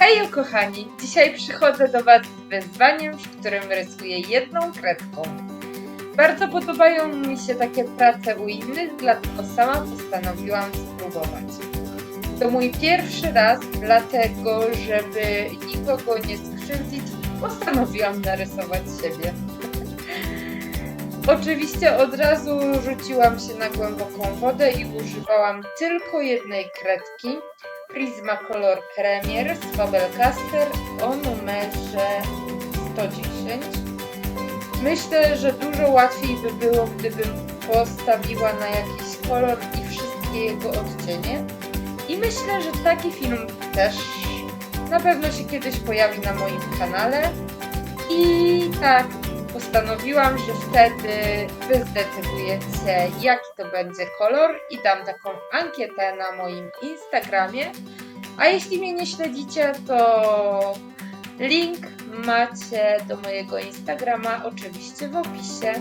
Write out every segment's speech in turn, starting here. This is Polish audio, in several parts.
Hej kochani, dzisiaj przychodzę do Was z wyzwaniem, w którym rysuję jedną kredką. Bardzo podobają mi się takie prace u innych, dlatego sama postanowiłam spróbować. To mój pierwszy raz, dlatego żeby nikogo nie skrzywdzić, postanowiłam narysować siebie. Oczywiście od razu rzuciłam się na głęboką wodę i używałam tylko jednej kredki, Prismacolor Premier z Faber-Castell o numerze 110. Myślę, że dużo łatwiej by było, gdybym postawiła na jakiś kolor i wszystkie jego odcienie. I myślę, że taki film też na pewno się kiedyś pojawi na moim kanale. I tak, postanowiłam, że wtedy wy zdecydujecie, jaki to będzie kolor i dam taką ankietę na moim Instagramie. A jeśli mnie nie śledzicie, to link macie do mojego Instagrama oczywiście w opisie.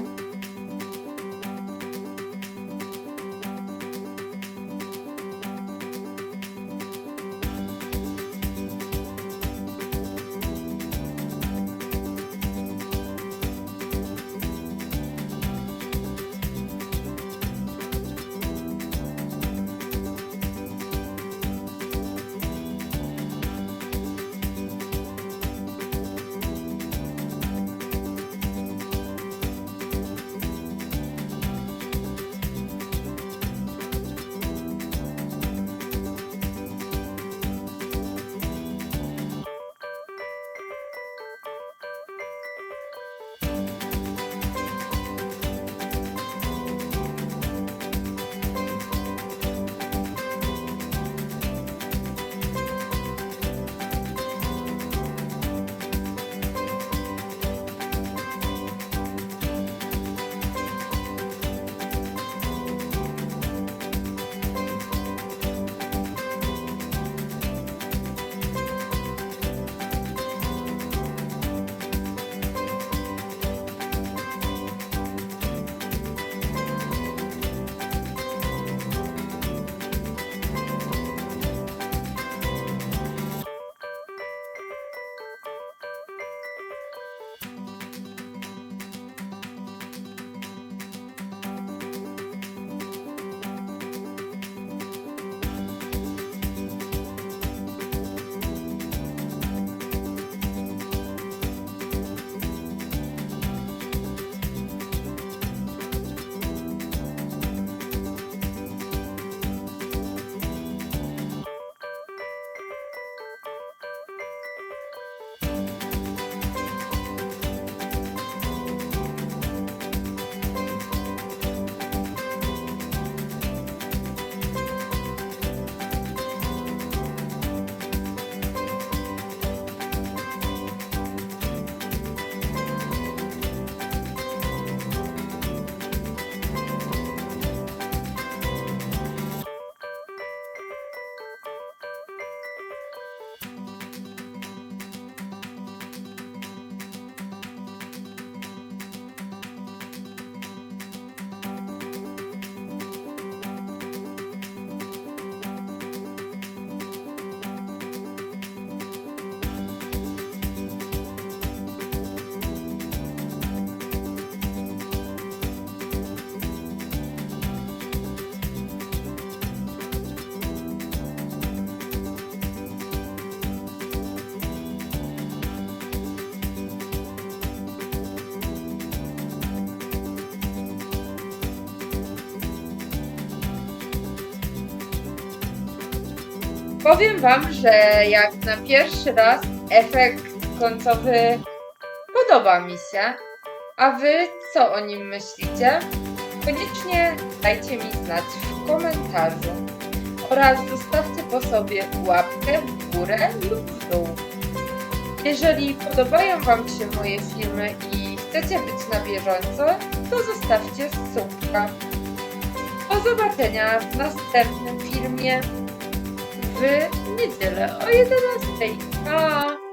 Powiem Wam, że jak na pierwszy raz efekt końcowy podoba mi się. A Wy co o nim myślicie? Koniecznie dajcie mi znać w komentarzu. Oraz zostawcie po sobie łapkę w górę lub w dół. Jeżeli podobają Wam się moje filmy i chcecie być na bieżąco, to zostawcie subka. Do zobaczenia w następnym filmie w niedzielę o 11. Pa!